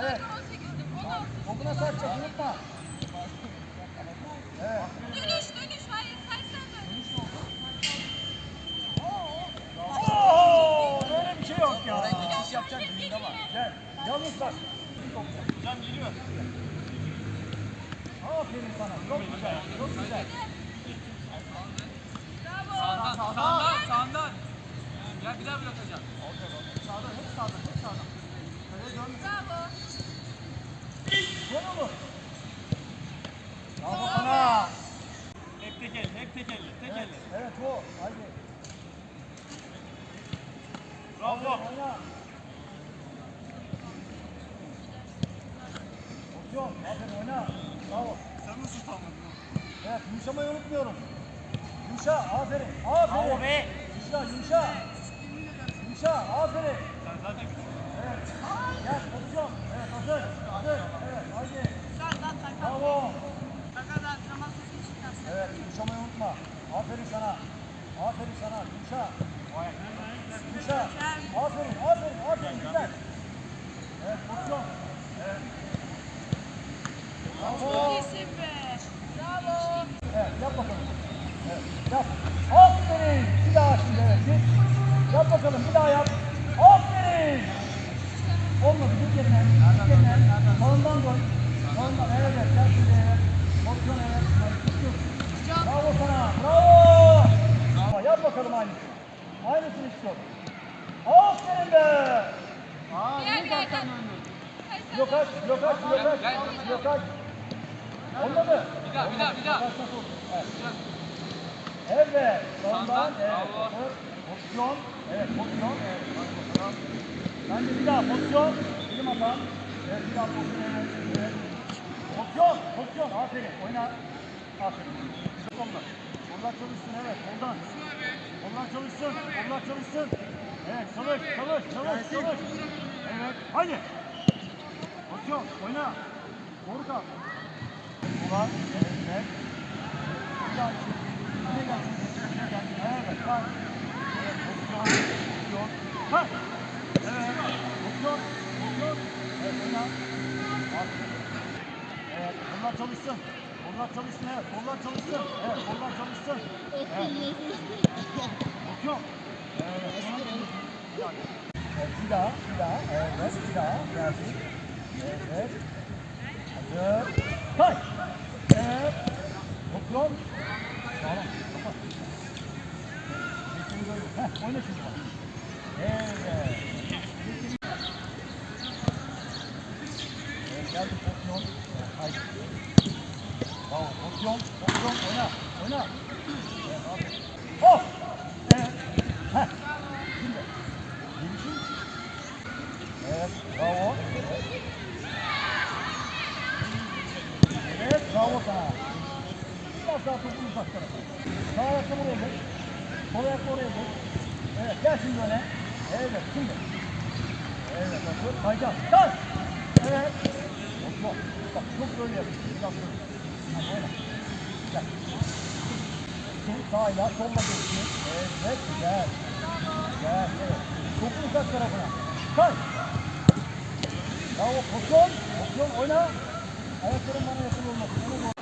Evet. 18'dim. 16. Topuna saracak unutma. Evet. Dönüş dönüş. Hayır sen sen dön. Oo, böyle bir şey yok ya. Oraya geçiş yapacak düğünde var. Gel. Yalnız bak. Hocam geliyor. Aferin sana. Çok güzel. Çok güzel. Sağdan, sağdan, sağdan. Gel bir daha bırakacağım. Sağdan, hep sağdan, hep sağdan. Bravo. Dön oğlum. Bravo sana. Hep tek elle, hep tek elle, tek elle. evet o. Haydi. Bravo. Pozisyon. Aferin oyna. Bravo. Sen nasıl tutamadın? Evet yumuşamayı unutmuyorum. Yumuşa. Aferin. Aferin. Bravo be. Yumuşa. Yumuşa. Yumuşa. Aferin. Sen zaten Evet. Yumuşamayı unutma. Aferin sana. Aferin sana. Yumuşa. Yumuşa. Aferin. Aferin. Aferin. Güzel. Evet pozisyon. Evet. Bravo. Bravo. Evet yap bakalım. Evet yap. Aferin. Bir daha şimdi evet git. Yap bakalım bir daha yap. Olmadı git yerine. Git yerine. Sağından dön. Sağından evet evet. Gel şimdi evet. Pozisyon evet. Hadi, tut, tut. Bravo sana. Bravo. Bravo. Yap bakalım aynısını. Aynısını istiyorum. Aferin be. Aa, niye gel. önlü? Hayır, sen- Blokaj, blokaj, blokaj, Gel, blokaj. Olmadı. Bir daha, bir daha, bir daha. Evet. Sağından, Evet. Pozisyon. Evet. Pozisyon. Evet. Bence bir daha pozisyon. Bilim atan. Evet. Bir daha pozisyon. Evet. Pozisyon. Pozisyon. Aferin. Oyna. Aferin. Kollar. Kollar çalışsın. Evet. Koldan. Kollar çalışsın. Kollar çalışsın. Evet. Çalış. Çalış. Çalış. Çalış. Evet. Haydi. Pozisyon. Oyna. Doğru kal. Ulan. Evet. evet. Bir daha için. Yine gelsin. Yine gelsin. Evet. Kal. Evet. Pozisyon. Pozisyon. Ha. Evet. Pozisyon. Pozisyon. Evet. Oyna. Aferin. Evet. Kollar çalışsın. Kollar çalışsın. Evet. Kollar çalışsın. Evet. Kollar çalışsın. Evet. Bir daha. Evet, bir daha, bir daha, evet, bir daha, gelsin. Evet. Hazır. Kay. Evet. Pozisyon. Sağlam. Kapat. Heh, oyna şimdi bak. Evet. Evet, geldi pozisyon. Evet, haydi. Bravo, pozisyon, pozisyon, oyna, oyna. Evet, aferin. Hop! Evet. Heh. Şimdi. Gelişim. Evet, bravo. Evet, bravo sana. Biraz daha topu uzak tarafa. Sağ ayakla buraya geç. Sol ayakla oraya geç. Evet, gel şimdi öne. Evet, şimdi. Evet, nasıl? Kaycan. Kay! Evet. Bak, bak, çok böyle yapıyorsun. Şimdi sağıyla, solla geçsin. Evet, güzel. Güzel, evet. Topu uzak tarafına. Kay! Bravo, pozisyon. Pozisyon, oyna. Ayakların bana yakın olmasın. Doğru